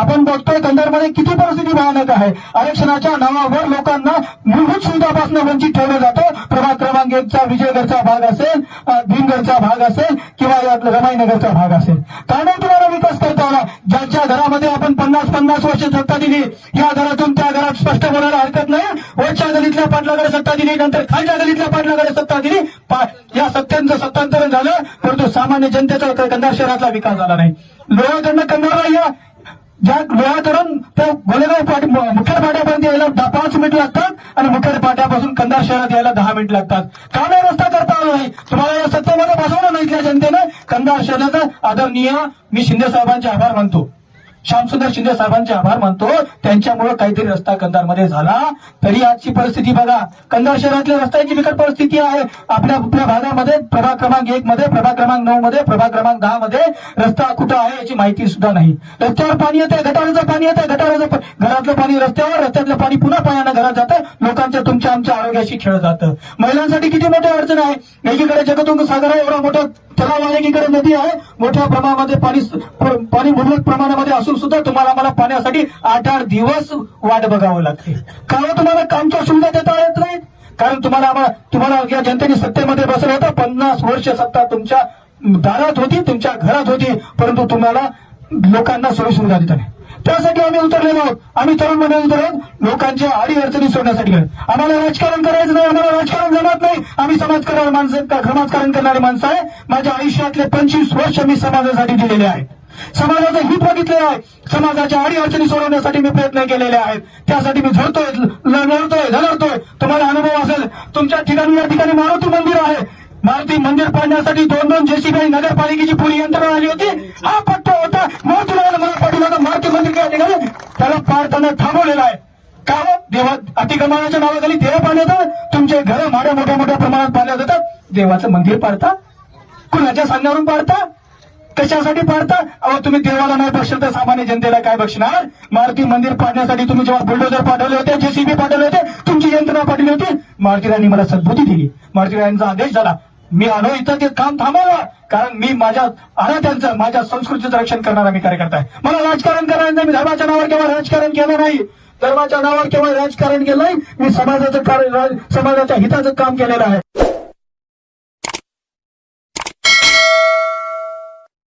आपण बघतोय कंधारमध्ये किती परिस्थिती भयानक आहे. आरक्षणाच्या नावावर लोकांना मूलभूत सुविधापासून वंचित ठेवलं जातं. प्रभाग क्रमांक एकचा विजयगडचा भाग असेल भीमगडचा भाग असेल किंवा या रमाईनगरचा भाग असेल. काय नाही तुम्हाला विकास करता आला. ज्यांच्या घरामध्ये आपण पन्नास पन्नास वर्ष सत्ता दिली या घरातून त्या घरात स्पष्ट बोलायला हरकत नाही. वरच्या गलीतल्या पाटलाकडे सत्ता दिली नंतर खालच्या गलीतल्या पाटलाकडे सत्ता दिली. या सत्यांचं सत्तांतरण झालं परंतु सामान्य जनतेचा कंधार शहरातला विकास झाला नाही. लोहाकडनं कंधारला या ज्या लोहाकडून त्या गोलेगाव पाटी मुखेड पाट्यापर्यंत यायला दहा पाच मिनिट लागतात आणि मुखेड पाट्यापासून कंधार शहरात यायला दहा मिनिट लागतात. का नाही रस्ता करता आला नाही? तुम्हाला या सत्तेमध्ये बसवलं नाही इथल्या जनतेनं? कंधार शहराचा आदरणीय मी शिंदे साहेबांचे आभार मानतो. श्यामसुंदर शिंदे साहेबांचे आभार मानतो. त्यांच्यामुळे काहीतरी रस्ता कंधारमध्ये झाला. तरी आजची परिस्थिती बघा. कंधार शहरातल्या रस्त्यांची बिकट परिस्थिती आहे. आपल्या आपल्या भागामध्ये प्रभाग क्रमांक एक मध्ये प्रभाग क्रमांक नऊ मध्ये प्रभाग क्रमांक दहा मध्ये रस्ता कुठं आहे याची माहिती सुद्धा नाही. रस्त्यावर पाणी येते गटाराचं पाणी येते गटाराचं घरातलं पाणी रस्त्यावर रस्त्यातलं पाणी पुन्हा पाण्यानं घरात जातं. लोकांच्या तुमच्या आमच्या आरोग्याशी खेळ जातं. महिलांसाठी किती मोठी अडचण आहे एकीकडे जगतुंग सागर आहे एवढा मोठा तलाव आहे. नदी आहे मोठ्या प्रमाणामध्ये पाणी पाणी मुबलक प्रमाणामध्ये असून सुद्धा तुम्हाला मला पाण्यासाठी आठ आठ दिवस वाट बघावं लागते. कारण तुम्हाला कामच्या सुविधा देता येत नाहीत. कारण तुम्हाला आम्हाला तुम्हाला या जनतेने सत्तेमध्ये बसलं होतं. पन्नास वर्ष सत्ता तुमच्या दारात होती तुमच्या घरात होती. परंतु तुम्हाला लोकांना सोयी सुविधा देता नाही. त्यासाठी आम्ही उतरलेलो आहोत. आम्ही तरुण मंडळी उतरलो आहोत. लोकांच्या आडी अडचणी सोडण्यासाठी आम्हाला राजकारण करायचं नाही. आम्हाला राजकारण शकत नाही. आम्ही समाजकारण माणसं समाजकारण करणारी माणसं आहे. माझ्या आयुष्यातले पंचवीस वर्ष मी समाजासाठी दिलेले आहेत. समाजाचं हित बघितलेलं आहे. समाजाच्या आडी अडचणी सोडवण्यासाठी मी प्रयत्न केलेले आहेत. त्यासाठी मी झडतोय लढतोय झलडतोय तुम्हाला अनुभव असेल तुमच्या ठिकाणी या ठिकाणी मारुती मंदिर आहे. मारुती मंदिर पाडण्यासाठी दोन दोन जेसीबी नगरपालिकेची पुरी यंत्रणा आली होती. हा पट्टा होता. मारुतीला मला पाठवला होता मारुती मंदिर काय ठिकाणी त्याला पाडताना थांबवलेला आहे. का हो? देवा अतिक्रमणाच्या नावाखाली देव पाडण्याचं तुमचे घर माड्या मोठ्या मोठ्या प्रमाणात पाडल्या जातात देवाचं मंदिर पाडता? कुणाच्या सांगण्यावरून पाडता? कशासाठी पाडता? अहो तुम्ही देवाला नाही बक्षल तर सामान्य जनतेला काय बक्षणार मारुती मंदिर पाडण्यासाठी तुम्ही जेव्हा बुलडोजर पाठवले होते जेसीबी पाठवले होते तुमची यंत्रणा पाठवली होती. मारुतीराणी मला सद्बुद्धी दिली. मारुतीरायांचा आदेश झाला. मी आलो इथं ते काम थांबवलं. कारण मी माझ्या आराध्यांचं माझ्या संस्कृतीचं रक्षण करणारा मी कार्यकर्ता आहे. मला राजकारण करायचं मी धर्माच्या नावावर केव्हा राजकारण केलं नाही. धर्माच्या नावावर केव्हा राजकारण केलंय. मी समाजाचं कार्य समाजाच्या हिताचं काम केलेलं आहे.